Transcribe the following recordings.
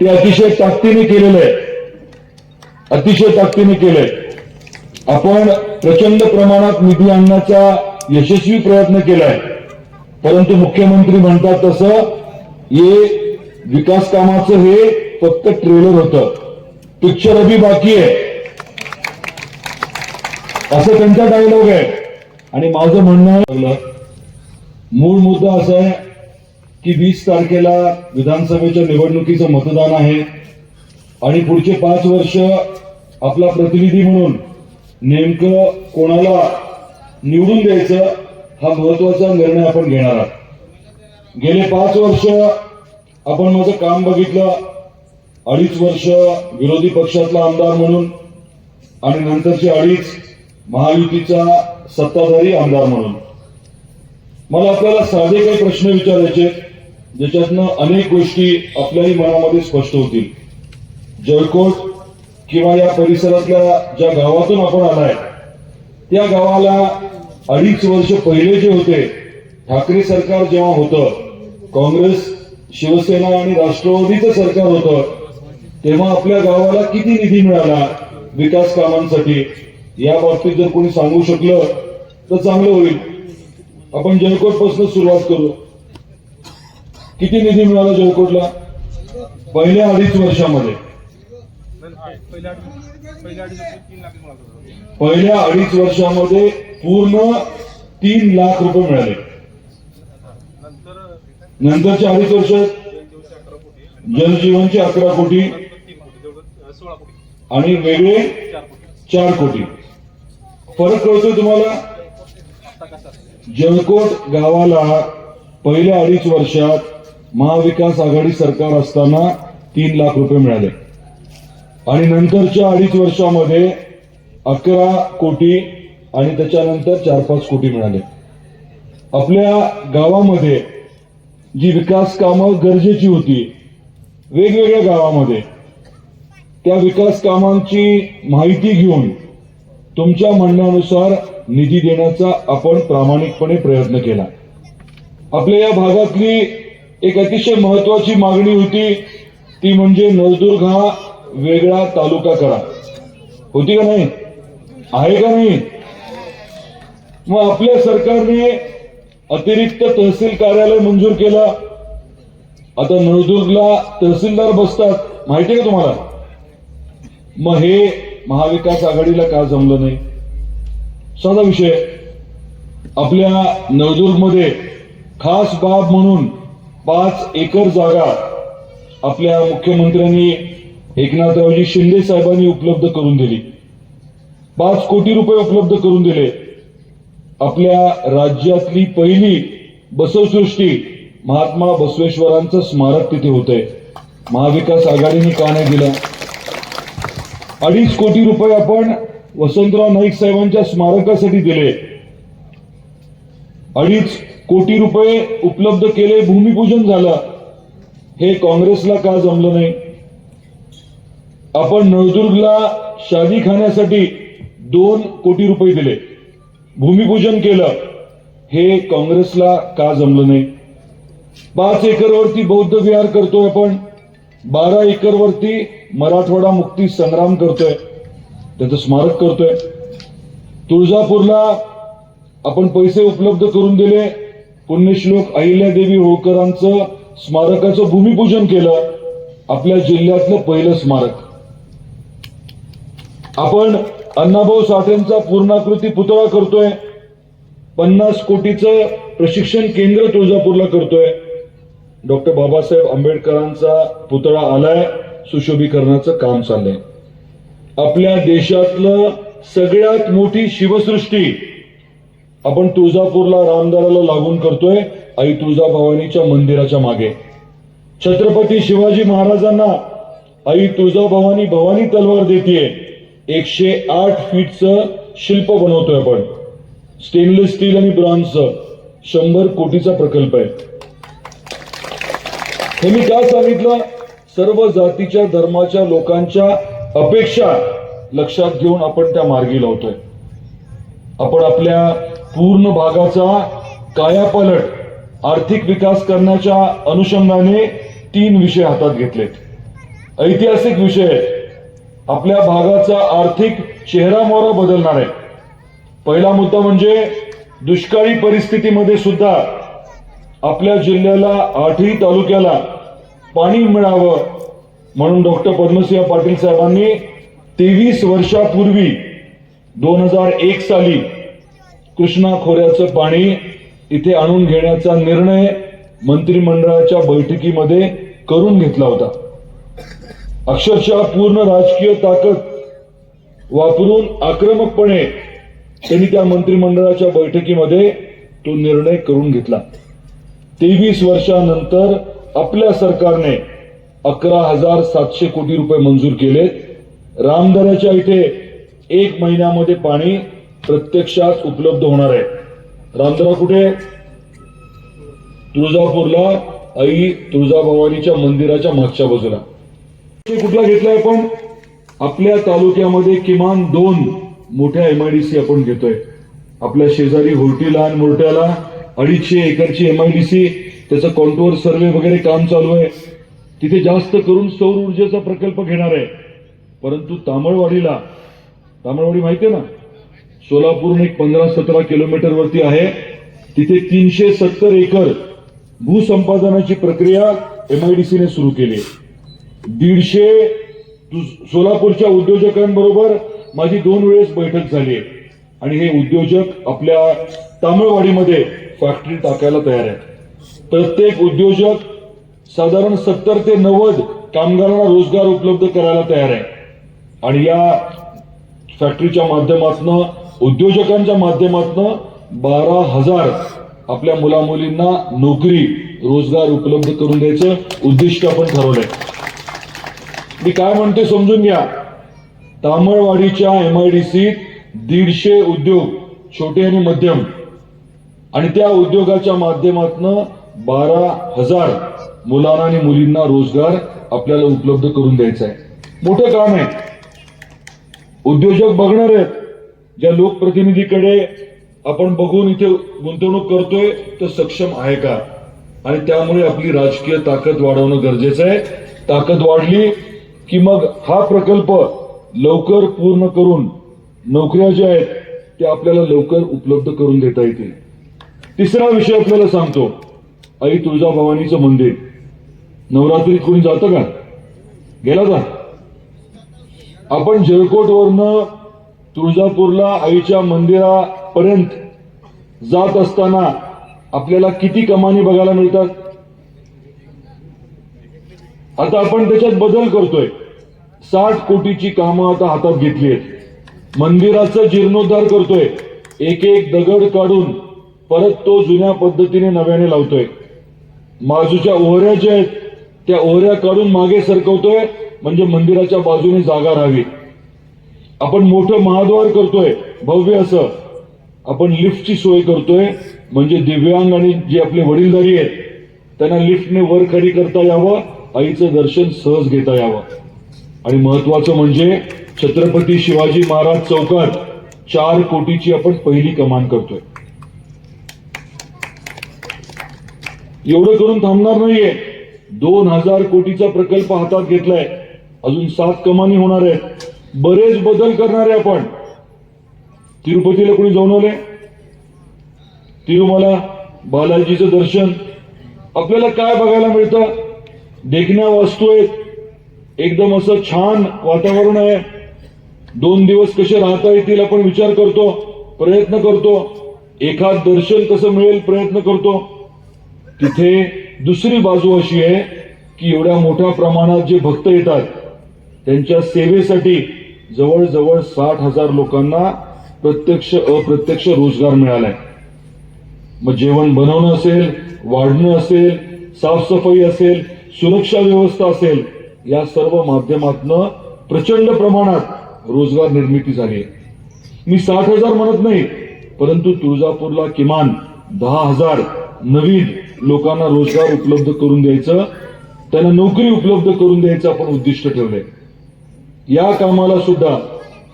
ते अतिशय ताकदीने केलेलं आहे. अतिशय ताकदीने केलंय. आपण प्रचंड प्रमाणात निधी आणण्याचा यशस्वी प्रयत्न केलाय. परंतु मुख्यमंत्री म्हणतात तसं हे विकास कामाचं हे फक्त ट्रेलर होतं. पिक्चर अभी बाकी आहे. असं त्यांचा डायलॉग आहे. आणि माझं म्हणणं मूळ मुद्दा असा आहे की वीस तारखेला विधानसभेच्या निवडणुकीचं मतदान आहे. आणि पुढचे पाच वर्ष आपला प्रतिनिधी म्हणून नेमकं कोणाला निवडून द्यायचं हा महत्त्वाचा निर्णय आपण घेणार आहोत. गेले पाच वर्ष आपण माझं काम बघितलं अडीच वर्ष विरोधी पक्षातला आमदार म्हणून आणि नंतरचे अडीच महायुतीचा सत्ताधारी आमदार म्हणून. मला आपल्याला साधे काही प्रश्न विचारायचे ज्याच्यातनं अनेक गोष्टी आपल्याही मनामध्ये स्पष्ट होतील. जळकोट किंवा या परिसरातल्या ज्या गावातून आपण आलाय त्या गावाला अडीच वर्ष पहिले जे होते ठाकरे सरकार जेव्हा होतं काँग्रेस शिवसेना आणि राष्ट्रवादीचं सरकार होतं तेव्हा आपल्या गावाला किती निधी मिळाला विकास कामांसाठी? या बाबतीत जर कोणी सांगू शकलं तर चांगलं होईल. आपण जळकोटपासून सुरुवात करू. किती निधी मिळाला जळकोटला पहिल्या अडीच वर्षामध्ये. पहिल्या अडीच वर्षामध्ये पूर्ण तीन लाख रुपये मिळाले. नंतरच्या अडीच वर्षात जलजीवनचे अकरा कोटी जनजीवनचे अकरा कोटी आणि वेगळे चार कोटी. फरक कळतोय तुम्हाला? जलकोट जळकोट गावाला पहिल्या अडीच वर्षात महाविकास आघाडी सरकार असताना तीन लाख रुपये मिळाले. आणि नंतरच्या अडीच वर्षामध्ये अकरा कोटी आणि त्याच्यानंतर चार पाच कोटी मिळाले. आपल्या गावामध्ये जी विकास कामं गरजेची होती वेगवेगळ्या गावामध्ये त्या विकास कामांची माहिती घेऊन तुमच्या म्हणण्यानुसार निधी देण्याचा आपण प्रामाणिकपणे प्रयत्न केला. आपल्या या भागातली एक अतिशय महत्वाची मागणी होती. ती म्हणजे नळदुर्ग हा वेगळा तालुका करा. होती का नाही? आहे का नाही? मग आपल्या सरकारने अतिरिक्त तहसील कार्यालय मंजूर केलं. आता नळदुर्गला तहसीलदार बसतात. माहिती का तुम्हाला? मग हे महाविकास आघाडीला का जमलं नाही? साधा विषय. आपल्या नळदुर्गमध्ये खास बाब म्हणून पाच एकर जागा आपल्या मुख्यमंत्र्यांनी एकनाथरावजी शिंदे साहेबांनी उपलब्ध करून दिली. पाच कोटी रुपये उपलब्ध करून दिले. आपल्या राज्यातली पहिली बसवसृष्टी महात्मा बसवेश्वरांचं स्मारक तिथे होतंय. महाविकास आघाडीने का नाही दिलं? अडीच कोटी रुपये आपण वसंतराव नाईक साहेबांच्या स्मारकासाठी दिले. अडीच कोटी रुपये उपलब्ध केले भूमिपूजन झालं. हे काँग्रेसला का जमलं नाही? आपण नळदुर्गला शादी खाण्यासाठी दोन कोटी रुपये दिले. भूमिपूजन केलं. हे काँग्रेसला का जमलं नाही? पाच एकरवरती बौद्ध विहार करतोय आपण. बारा एकरवरती मराठवाडा मुक्ती संग्राम करतोय. त्याचं स्मारक करतोय. तुळजापूरला आपण पैसे उपलब्ध करून दिले. पुण्यश्लोक अहिल्यादेवी होळकरांचं स्मारकाचं भूमिपूजन केलं. आपल्या जिल्ह्यातलं पहिलं स्मारक. आपण अण्णाभाऊ साठेंचा पूर्णाकृती पुतळा करतोय. पन्नास कोटीचं प्रशिक्षण केंद्र तुळजापूरला करतोय. डॉक्टर बाबासाहेब आंबेडकरांचा पुतळा आलाय. सुशोभीकरणाचं काम चाललंय. आपल्या देशातलं सगळ्यात मोठी शिवसृष्टी आपण तुळजापूरला रामदाराला लागून करतोय आई तुळजाभवानीच्या मंदिराच्या मागे. छत्रपती शिवाजी महाराजांना आई तुळजाभवानी भवानी तलवार देते एकशे आठ फीटचं शिल्प बनवतोय आपण. स्टेनलेस स्टील आणि ब्रॉन्झचं शंभर कोटीचा प्रकल्प आहे. हे मी का सांगितलं? सर्व जातीच्या धर्माच्या लोकांच्या अपेक्षा लक्षात घेऊन आपण त्या मार्गी लावतोय. आपण आपल्या पूर्ण भागाचा कायापालट आर्थिक विकास करण्याच्या अनुषंगाने तीन विषय हातात घेतलेत. ऐतिहासिक विषय आपल्या भागाचा आर्थिक चेहरामोहरा बदलणार आहे. पहिला मुद्दा म्हणजे दुष्काळी परिस्थितीमध्ये सुद्धा आपल्या जिल्ह्याला आठही तालुक्याला पाणी मिळावं म्हणून डॉक्टर पद्मसिंह पाटील साहेबांनी तेवीस वर्षापूर्वी दोन हजार एक साली कृष्णा खोऱ्याचं पाणी इथे आणून घेण्याचा निर्णय मंत्रिमंडळाच्या बैठकीमध्ये करून घेतला होता. अक्षरशः पूर्ण राजकीय ताकद वापरून आक्रमकपणे त्यांनी त्या मंत्रिमंडळाच्या बैठकीमध्ये तो निर्णय करून घेतला. तेवीस वर्षानंतर आपल्या सरकारने अकरा हजार सातशे कोटी रुपये मंजूर केलेत रामदऱ्याच्या इथे एक महिन्यामध्ये पाणी प्रत्यक्षात उपलब्ध होणार आहे. रामदरा कुठे? तुळजापूरला. आई तुळजाभवानीच्या मंदिराच्या मागच्या बाजूला. ते कुठला घेतलाय आपण? आपल्या तालुक्यामध्ये किमान दोन मोठ्या एमआयडीसी आपण घेतोय. आपल्या शेजारी होर्टीला आणि मोर्ट्याला अडीचशे एकरची एमआयडीसी त्याचं कॉन्टोर सर्वे वगैरे काम चालू आहे. तिथे जास्त करून सौर ऊर्जेचा प्रकल्प घेणार आहे. परंतु तामळवाडीला तामळवाडी माहिती आहे ना? सोलापूरहून एक पंधरा सतरा किलोमीटर वरती आहे. तिथे तीनशे सत्तर एकर भूसंपादनाची प्रक्रिया एमआयडीसीने सुरू केली. दीडशे सोलापूरच्या उद्योजकांबरोबर माझी दोन वेळेस बैठक झाली. आहे आणि हे उद्योजक आपल्या तामिळवाडीमध्ये फॅक्टरी टाकायला तयार आहेत. प्रत्येक उद्योजक साधारण सत्तर ते नव्वद कामगारांना रोजगार उपलब्ध करायला तयार आहे. आणि या फॅक्टरीच्या माध्यमातून उद्योजकांच्या माध्यमातून बारा हजार आपल्या मुलामुलींना नोकरी रोजगार उपलब्ध करून द्यायचं उद्दिष्ट आपण ठरवलंय. मी काय म्हणते समजून घ्या. तामळवाडीच्या एमआयडीसीत दीडशे उद्योग छोटे आणि मध्यम आणि त्या उद्योगाच्या माध्यमातून बारा हजार मुलांना आणि मुलींना रोजगार आपल्याला उपलब्ध करून द्यायचा आहे मोठं काम आहे. उद्योजक बघणार आहेत. ज्या लोकप्रतिनिधीकडे आपण बघून इथे गुंतवणूक करतोय तर सक्षम आहे का? आणि त्यामुळे आपली राजकीय ताकद वाढवणं गरजेचं आहे. ताकद वाढली की मग हा प्रकल्प लवकर पूर्ण करून नोकऱ्या ज्या आहेत त्या आपल्याला लवकर उपलब्ध करून देता येतील. तिसरा विषय आपल्याला सांगतो. आई तुळजाभवानीचं मंदिर. नवरात्रीत कोणी जातं का? गेला का? आपण जळकोटवरनं तुळजापूरला आईच्या मंदिरापर्यंत जात असताना आपल्याला किती कमानी बघायला मिळतात? आता आपण त्याच्यात बदल करतोय. साठ कोटीची कामं आता हातात घेतली आहेत. मंदिराचं जीर्णोद्धार करतोय. एक एक दगड काढून परत तो जुन्या पद्धतीने नव्याने लावतोय. बाजूच्या ओहऱ्या ज्या आहेत त्या ओहऱ्या काढून मागे सरकवतोय. म्हणजे मंदिराच्या बाजूने जागा राहावी. आपण मोठं महाद्वार करतोय भव्य असं. आपण लिफ्टची सोय करतोय म्हणजे दिव्यांग आणि जे आपले वडीलधारी आहेत त्यांना लिफ्टने वर खरी करता यावं आईचं दर्शन सहज घेता यावं. आणि महत्वाचं म्हणजे छत्रपती शिवाजी महाराज चौकात चार कोटीची आपण पहिली कमान करतोय. एवढं करून थांबणार नाहीये. दोन हजार कोटीचा प्रकल्प हातात घेतलाय. अजून सात कमानी होणार आहेत. बरेच बदल करणारे आपण. तिरुपतीला कोणी जाऊन आले तिरुमला बालाजीचं दर्शन आपल्याला काय बघायला मिळतं? देखण्या वास्तू आहेत. एकदम असं छान वातावरण आहे. दोन दिवस कसे राहता येतील आपण विचार करतो प्रयत्न करतो. एखाद दर्शन कसं मिळेल प्रयत्न करतो. तिथे दुसरी बाजू अशी आहे की एवढ्या मोठ्या प्रमाणात जे भक्त येतात त्यांच्या सेवेसाठी जवळजवळ साठ हजार लोकांना प्रत्यक्ष अप्रत्यक्ष रोजगार मिळालाय. मग जेवण बनवणं असेल वाढणं असेल साफसफाई असेल सुरक्षा व्यवस्था असेल या सर्व माध्यमातनं प्रचंड प्रमाणात रोजगार निर्मिती झाली मी साठ हजार म्हणत नाही परंतु तुळजापूरला किमान दहा हजार नवीन लोकांना रोजगार उपलब्ध करून द्यायचं त्यांना नोकरी उपलब्ध करून द्यायचं आपण उद्दिष्ट ठेवलंय. या कामाला सुद्धा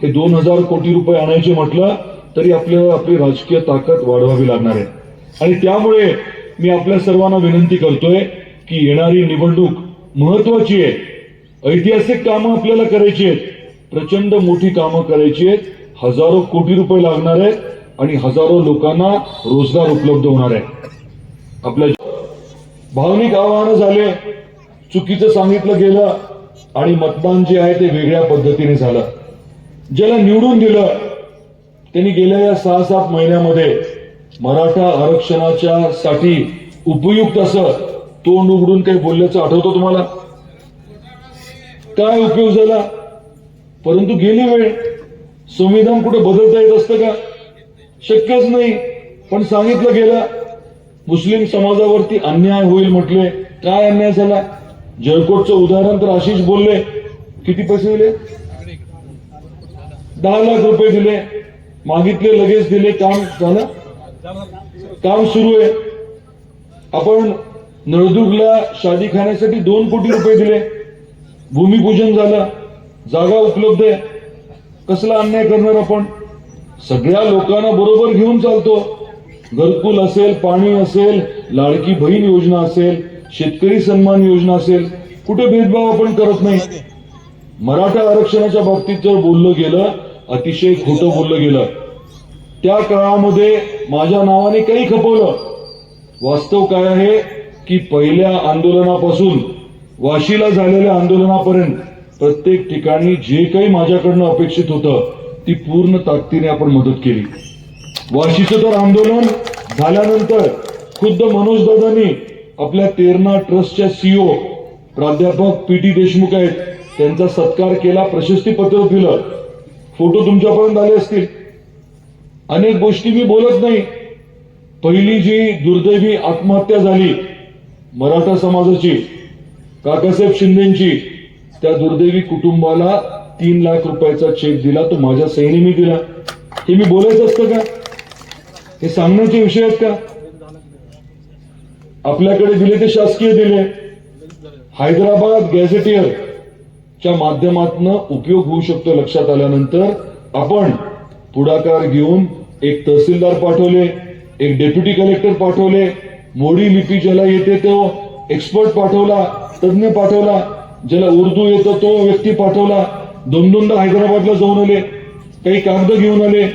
हे दोन हजार कोटी रुपये आणायचे म्हटलं तरी आपल्याला आपली राजकीय ताकद वाढवावी लागणार आहे. आणि त्यामुळे मी आपल्या सर्वांना विनंती करतोय की येणारी निवडणूक महत्वाची आहे. ऐतिहासिक कामं आपल्याला करायची आहेत. प्रचंड मोठी कामं करायची आहेत. हजारो कोटी रुपये लागणार आहेत आणि हजारो लोकांना रोजगार उपलब्ध होणार आहे. आपल्या भावनिक आवाहनं झाले. चुकीचं सांगितलं गेलं. आणि मतदान जे आहे ते वेगळ्या पद्धतीने झालं. ज्याला निवडून दिलं त्यांनी गेल्या या सहा सात महिन्यामध्ये मराठा आरक्षणाच्या साठी उपयुक्त असं तोंड उघडून काही बोलल्याचं आठवतो तुम्हाला? काय उपयोग झाला? परंतु गेली वेळ. संविधान कुठे बदलता येत असतं का? शक्यच नाही. पण सांगितलं गेलं मुस्लिम समाजावरती अन्याय होईल म्हटले. काय अन्याय झाला? जळकोटचं उदाहरण तर आशिष बोलले. किती पैसे दिले? दहा लाख रुपये दिले. मागितले लगेच दिले. काम झालं? काम सुरू आहे. आपण नळदुर्गला शादी खाण्यासाठी दोन कोटी रुपये दिले. भूमिपूजन झालं. जागा उपलब्ध आहे. कसला अन्याय करणार आपण? सगळ्या लोकांना बरोबर घेऊन चालतो. घरकुल असेल पाणी असेल लाडकी बहीण योजना असेल शेतकरी सन्मान योजना असेल कुठे भेदभाव आपण करत नाही. मराठा आरक्षणाच्या बाबतीत जर बोललं गेलं अतिशय खोटं बोललं गेलं. त्या काळामध्ये माझ्या नावाने काही खपवलं. वास्तव काय आहे? की पहिल्या आंदोलनापासून वाशीला झालेल्या आंदोलनापर्यंत प्रत्येक ठिकाणी जे काही माझ्याकडनं अपेक्षित होतं ती पूर्ण ताकदीने आपण मदत केली. वाशीचं तर आंदोलन झाल्यानंतर खुद्द मनोज दादांनी आपल्या तेरणा ट्रस्टच्या सीओ प्राध्यापक पी टी देशमुख आहेत. त्यांचा सत्कार केला प्रशस्ती पत्र दिलं. फोटो तुमच्यापर्यंत आले असतील. अनेक गोष्टी मी बोलत नाही. पहिली जी दुर्दैवी आत्महत्या झाली मराठा समाजाची काकासाहेब शिंदेची त्या दुर्दैवी कुटुंबाला तीन लाख रुपयाचा चेक दिला तो माझ्या सहीने मी दिला. हे मी बोलायचं असतं का? हे सांगण्याचे विषय आहेत का? आपल्याकडे दिले ते शासकीय दिले. हैदराबाद गॅझेटियर च्या माध्यमातून उपयोग होऊ शकतो लक्षात आल्यानंतर आपण पुढाकार घेऊन एक तहसीलदार पाठवले एक डेप्युटी कलेक्टर पाठवले मोडी लिपी ज्याला येते तो एक्सपर्ट पाठवला तज्ज्ञ पाठवला ज्याला उर्दू येतो तो व्यक्ती पाठवला दोन दोनदा हैदराबादला जाऊन आले काही कागद घेऊन आले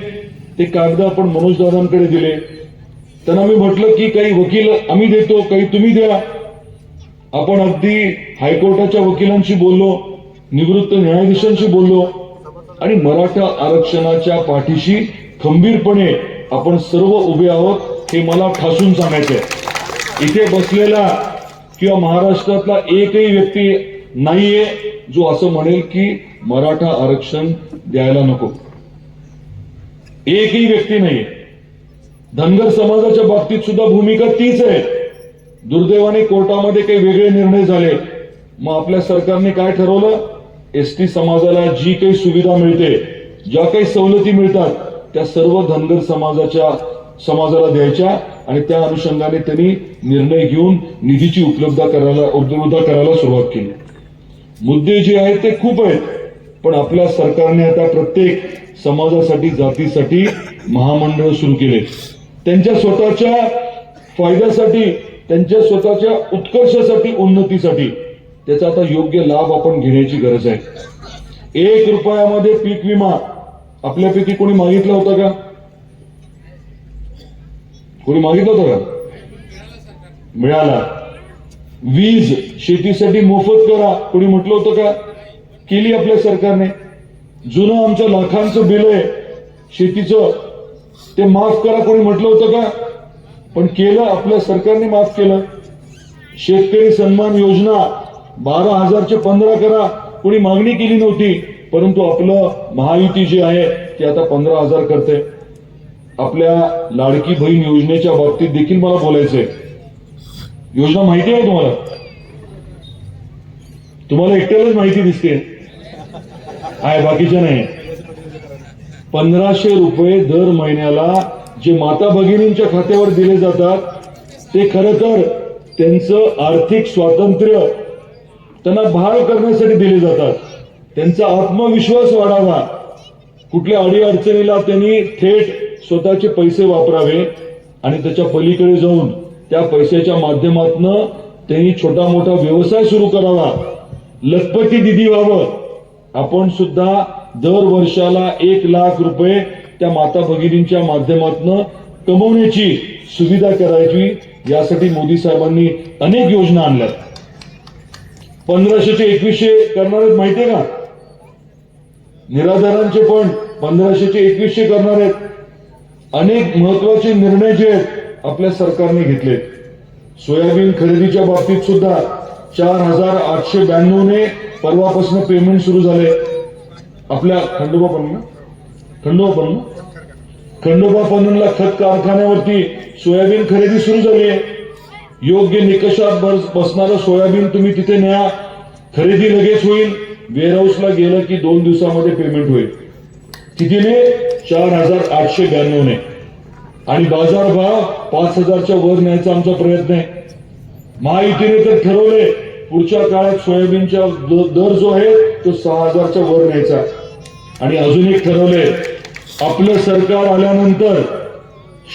ते कागद आपण मनोज दादांकडे दिले. त्यांना मी म्हटलं की काही वकील आम्ही देतो काही तुम्ही द्या. आपण अगदी हायकोर्टाच्या वकिलांशी बोललो निवृत्त न्यायाधीशांशी बोललो आणि मराठा आरक्षणाच्या पाठीशी खंबीरपणे आपण सर्व उभे आहोत हे मला ठासून सांगायचंय. इथे बसलेला किंवा महाराष्ट्रातला एकही व्यक्ती नाहीये जो असं म्हणेल की मराठा आरक्षण द्यायला नको. एकही व्यक्ती नाहीये. धनगर समाजाच्या बाबतीत सुद्धा भूमिका तीच आहे. दुर्दैवाने कोर्टामध्ये काही वेगळे निर्णय झाले. मग आपल्या सरकारने काय ठरवलं? एसटी समाजाला जी काही सुविधा मिळते ज्या काही सवलती मिळतात त्या सर्व धनगर समाजाच्या समाजाला द्यायच्या आणि त्या अनुषंगाने त्यांनी निर्णय घेऊन निधीची उपलब्धता करायला उपलब्ध करायला सुरुवात केली. मुद्दे जे आहेत ते खूप आहेत पण आपल्या सरकारने आता प्रत्येक समाजासाठी जातीसाठी महामंडळ सुरू केले. त्यांच्या स्वतःच्या फायद्यासाठी त्यांच्या स्वतःच्या उत्कर्षासाठी उन्नतीसाठी. त्याचा आता योग्य लाभ आपण घेण्याची गरज आहे. एक रुपयामध्ये पीक विमा. आपल्यापैकी कोणी मागितला होता का? कोणी मागितलं होतं का? मिळाला. वीज शेतीसाठी मोफत करा. कोणी म्हटलं होतं का? केली आपल्या सरकारने. जुनं आमचं लाखांचं बिल आहे. शेतीचं ते माफ करा कोणी म्हटलं होतं का? पण केलं आपल्या सरकारने माफ केलं. शेतकरी सन्मान योजना बारा हजारचे पंधरा करा. कोणी मागणी केली नव्हती परंतु आपलं महायुती जे आहे ते आता पंधरा हजार करते आपल्या लाडकी बहीण योजनेच्या बाबतीत देखील मला बोलायचंय. योजना माहिती आहे तुम्हाला? तुम्हाला एकट्यालाच माहिती दिसते. आहे बाकीच्या नाही. पंधराशे रुपये दर महिन्याला जे माता भगिनींच्या खात्यावर दिले जातात ते खरं तर त्यांचं आर्थिक स्वातंत्र्य त्यांना भार करण्यासाठी दिले जातात. त्यांचा आत्मविश्वास वाढावा. कुठल्या अडीअडचणीला त्यांनी थेट स्वतःचे पैसे वापरावे आणि त्याच्या पलीकडे जाऊन त्या पैशाच्या माध्यमातून त्यांनी छोटा मोठा व्यवसाय सुरू करावा. लखपती दिदी व्हावं. आपण सुद्धा दर वर्षाला एक लाख रुपये त्या माता भगिनींच्या माध्यमातून कमवण्याची सुविधा करायची. यासाठी मोदी साहेबांनी अनेक योजना आणल्यात. पंधराशेचे एकवीसशे करणार आहेत माहितीये का? निराधारांचे पण पंधराशेचे एकवीसशे करणार आहेत. अनेक महत्त्वाचे निर्णय जे आहेत आपल्या सरकारने घेतले सोयाबीन खरेदीच्या बाबतीत सुद्धा चार हजार आठशे ब्याण्णवने परवापासून पेमेंट सुरू झाले. आपल्या खंडोबा पण खंडोबा पण खंडोबा पणनला खत कारखान्यावरती सोयाबीन खरेदी सुरू झाली आहे योग्य निकषात बस- बसणारं सोयाबीन तुम्ही तिथे न्या. खरेदी लगेच होईल. वेअरहाऊसला गेलं की दोन दिवसामध्ये पेमेंट होईल. कितीने? चार हजार आठशे ब्याण्णवने. आणि बाजार भाव पाच हजारच्या वर न्यायचा आमचा प्रयत्न आहे. महायुतीने तर ठरवले पुढच्या काळात सोयाबीनचा दर जो आहे तो सहा हजारच्या वर न्यायचा. आणि अजून एक ठरवले आपलं सरकार आल्यानंतर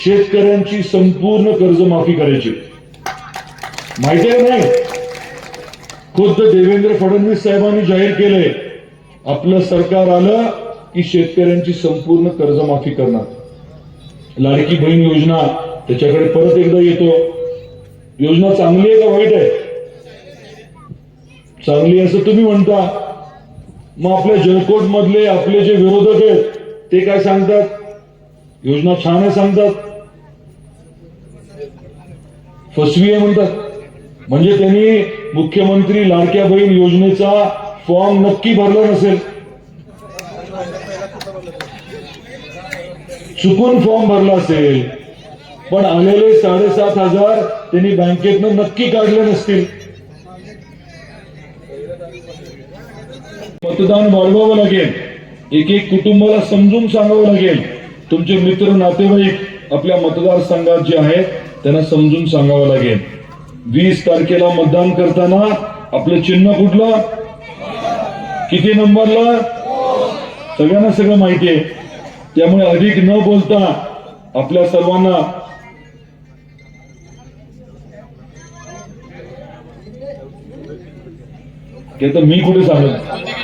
शेतकऱ्यांची संपूर्ण कर्जमाफी करायची. माहिती आहे नाही? खुद्द देवेंद्र फडणवीस साहेबांनी जाहीर केले आपलं सरकार आलं की शेतकऱ्यांची संपूर्ण कर्जमाफी करणार. लाडकी बहीण योजना त्याच्याकडे परत एकदा येतो. योजना चांगली आहे का वाईट आहे? चांगली असं तुम्ही म्हणता. मग आपल्या जनकोट मधले आपले जे विरोधक आहेत ते काय सांगतात? योजना छान आहे सांगतात. फसवी आहे म्हणतात. म्हणजे त्यांनी मुख्यमंत्री लाडक्या बहीण योजनेचा फॉर्म नक्की भरला नसेल. चुकून फॉर्म भरला असेल. पण आलेले साडेसात हजार त्यांनी बँकेतनं नक्की काढले नसतील. मतदान वाढवावं लागेल. एक एक कुटुंबाला समजून सांगावं लागेल. तुमचे मित्र नातेवाईक आपल्या मतदारसंघात जे आहेत त्यांना समजून सांगावं लागेल. वीस तारखेला मतदान करताना आपलं चिन्ह कुठलं? किती नंबरला? सगळ्यांना सगळं माहिती आहे. त्यामुळे अधिक न बोलता आपल्या सर्वांना ते तर मी कुठे सांगत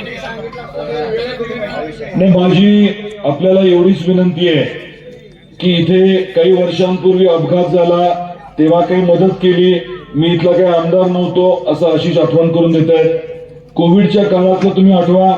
नाही माझी आपल्याला एवढीच विनंती आहे की इथे काही वर्षांपूर्वी अपघात झाला तेव्हा काही मदत केली मी इथला काही आमदार नव्हतो असं आशिष आठवण करून देत आहेत कोविडच्या काळातलं तुम्ही आठवा.